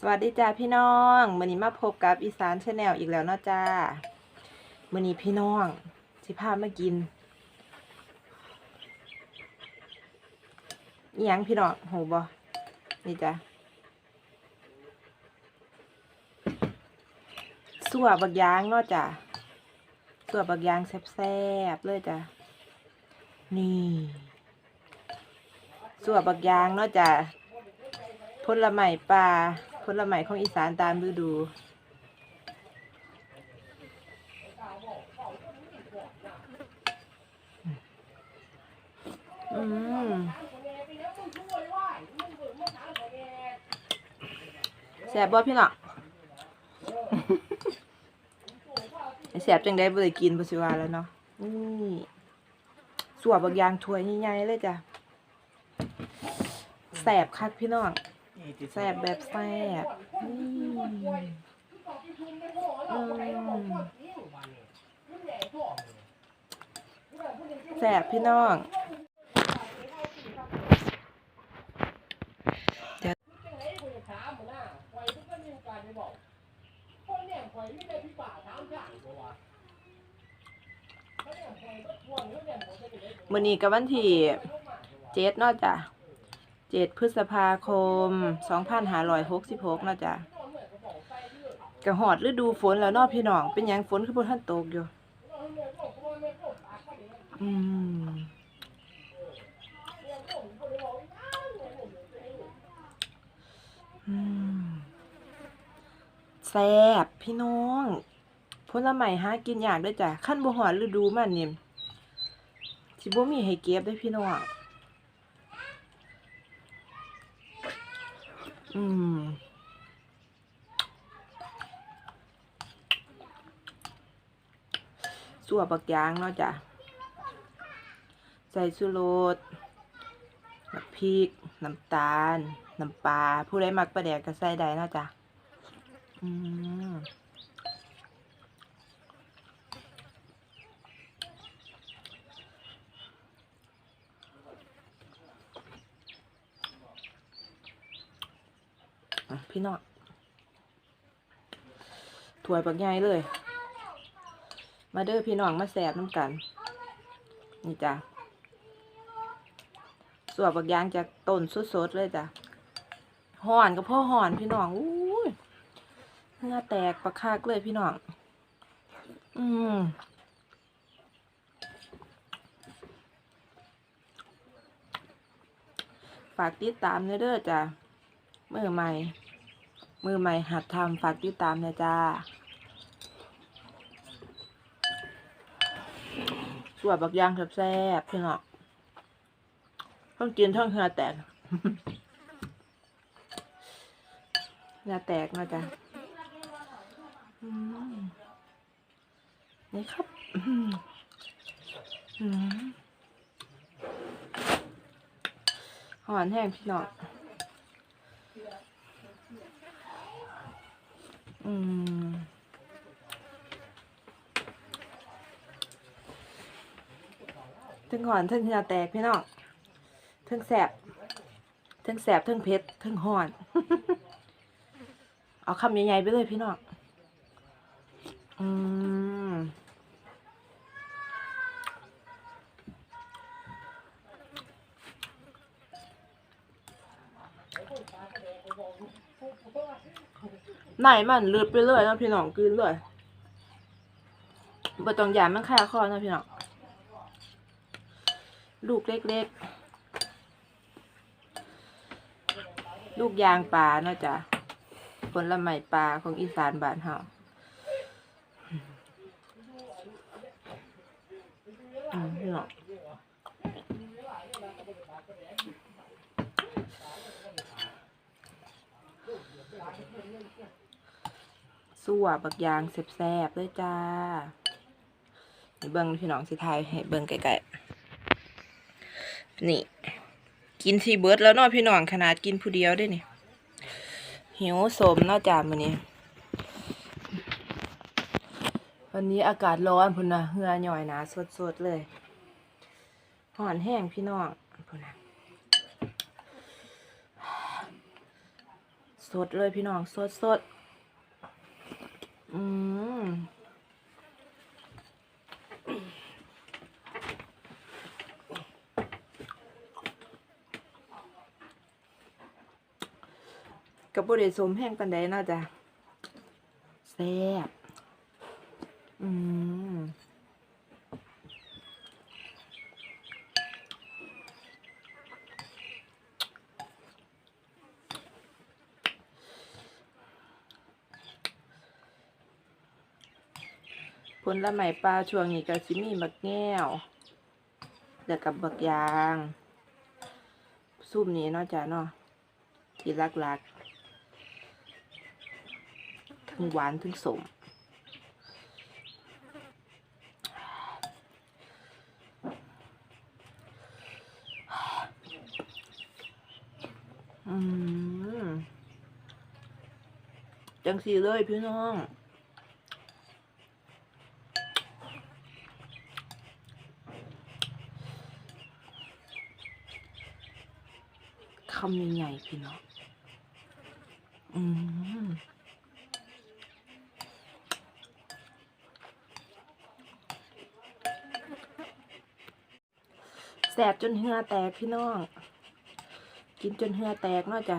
สวัสดีจ้าพี่น้องมือนี้มาพบกับอีสานชาแนลอีกแล้วเนาะจ้ามือนี้พี่น้องสิพามากินอียังพี่น้องหูบ่นี่จ้ะสัวบักยางเนาะจ้ะสัวบักยางแซ่บๆเลยจ้ะนี่สัวบักยางเนาะจ้ะผลไม้ป่า ผลไม้ของอีสานตามฤดู อืมแสบบ่พี่เนาะแสบจังได้บ่ได้กินบ่สิว่าแล้วเนาะนี่สวบักอยางถ้วยใหญ่ๆเลยจ้ะแสบคักพี่น้อง แซ่บแบบแซ่บอืมอืมแซ่บพี่น้องเดี๋ยวมื้อนี้ก็วันที่เจ็ดเนาะจ้ะ เจ็ดพฤษภาคมสองพันห้าร้อยหกสิบหกนาะจ๊ะกระหอดฤดูฝนแล้วนอพี่น้อง เป็นยังฝนคือพท่านตกอยู่ อืมแซ่บพี่น้องผลไม้หากินยากด้วยจ้ะขั้นบ่หอดฤดูมันนี่สิบ่มีให้เก็บได้พี่น้อง อืมสัวบักยางเนาะจ้ะ ใส่สุโรสน้ำพริก น้ำตาล น้ำปลา ผู้ใดมักปลาแดกก็ใส่ได้เนาะจ้ะ อืม อะ พี่น้องถวยปักใหญ่เลย มาเด้อพี่น้องมาแสบน้ำกัน นี่จ้ะสวบบักยางจากต้นสดๆเลยจ้ะห่อนกับพ่อห่อนพี่น้องอู้ยเนื้อแตกประคากเลยพี่น้อง อืมฝากติดตามเด้อจ้ะเมื่อใหม่ มือใหม่หัดทำฝากติดตามนะจ้าสวยบักยางแซ่บๆพี่น้องต้องกินท่องเหือแตกเหือแตกนะจ๊ะนี่ครับอืมอืมหอนแห้งพี่น้อง อืมถึงหอนถึงเหงือแตกพี่น้องถึงแสบถึงแสบถึงเผ็ดถึงหอน เอาคำใหญ่ๆไปเลยพี่น้องอืม ไหนมันเลือดไปเลยนะพี่น้องกลืนเลยบ่ต้องยานมันคาคอนะพี่น้องลูกเล็กๆ ลูกยางปลาเนาะจ้ะผลไม้ปลาของอีสานบ้านเฮาอืมพี่น้อง สั่วบักยางแซ่บๆเลยจ้าเบิ่งพี่น้องสิทยให้เบิ่งไกลๆนี่ กินทีเบิร์ดแล้วเนาะพี่น้องขนาดกินผู้เดียวได้นี่หิวสมเนาะจ้ามื้อนี้ วันนี้อากาศร้อนพุ่นนะเหือหน่อยนาสดๆเลยห่อนแห้งพี่น้องพุ่นนะสดเลยพี่น้องสดสด อืมกับบริสมแห้งปันไดเนาจะแซ่บอืมผ ลละไม้ปลาช่วงนี้ก็สิมีบักแก้วแล้วกับบักยาง ซุ่มนี้เนาะจ้ะเนาะที่รักๆทั้งหวานทั้งสมอืมจังสีเลยพี่น้อง คำยังไงพี่น้องอืมแสบจนเหงือแตกพี่น้อง กินจนเหงือแตกเนาะจ้ะ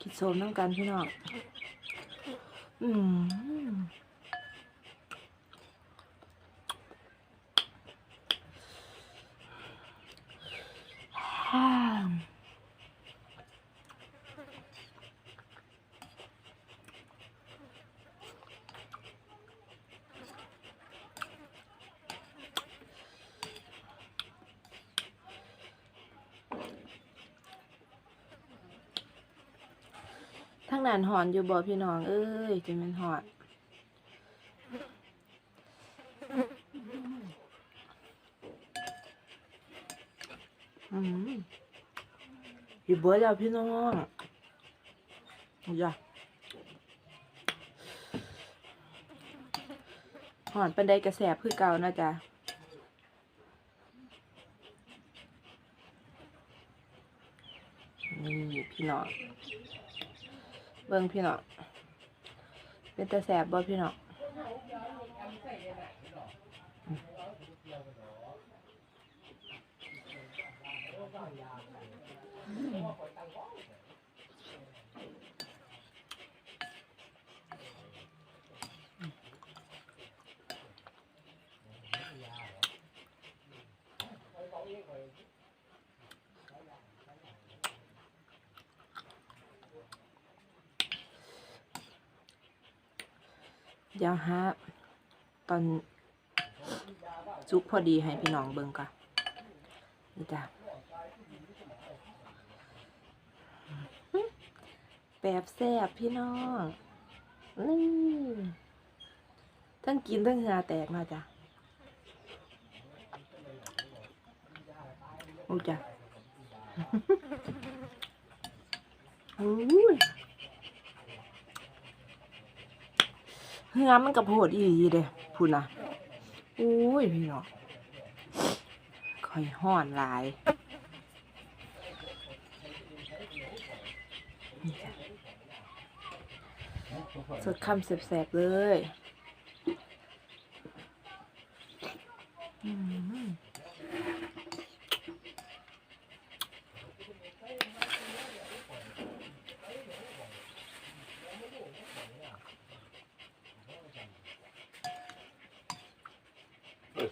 กินโซมน้ำกันพี่น้อง อืมฮ่าทั้ งนั้นหอนอยู่บ่พี่น้อง เอ้ยจะเป็นหอนอืมอยู่เบิดแล้วพี่น้องอย่าหอนปันไดกระแสบคือเก่านะจ๊ะนี่พี่น้อง เบิ่งพี่น้องเป็นตาแสบบ่พี่น้อง เดี๋ยวฮะตอนจุกพอดีให้พี่น้องเบิ่งก่อนนี่จ้ะแบบแซ่บพี่น้องนี่ทั้งกินทั้งเหงาแตกมาจ้ะโอ้จ้ะอู้ เฮือมันกับโหดอีเด้พูดนะอุ้ยพี่น้องคอยห่อนหลายนี่จ้ะสดคำแสบๆเลยอืม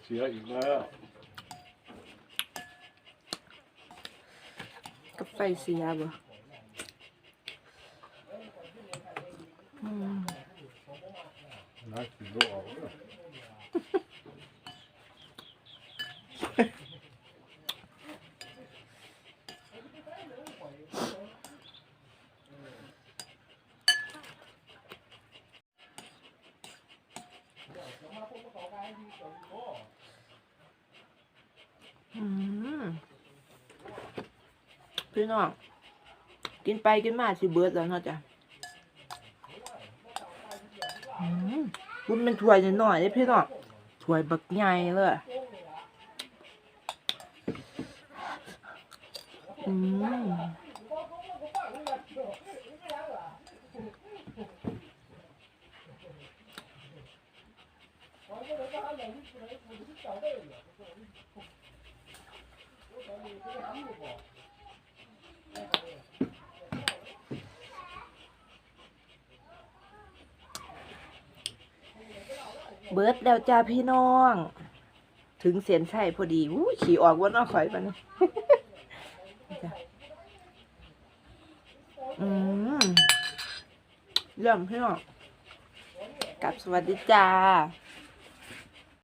เสียอีกแล้วกับไฟเสียบ่อืมน่ากินโลออกเลยอืม พี่น้อง กินไปกินมาสิเบิร์ดแล้วเนาะจ้ะคุณเป็นถ้วยหน่อยได้พี่น้องถ้วยบักใหญ่เลยอืม。 เบิร์ดแล้วจ้าพี่น้อง ถึงเสียนใช่พอดีอู้ขี่ออกวนออกข่อยปะเนี่ยจ้ะอืมเรื่องพี่น้องกับสวัสดีจ้า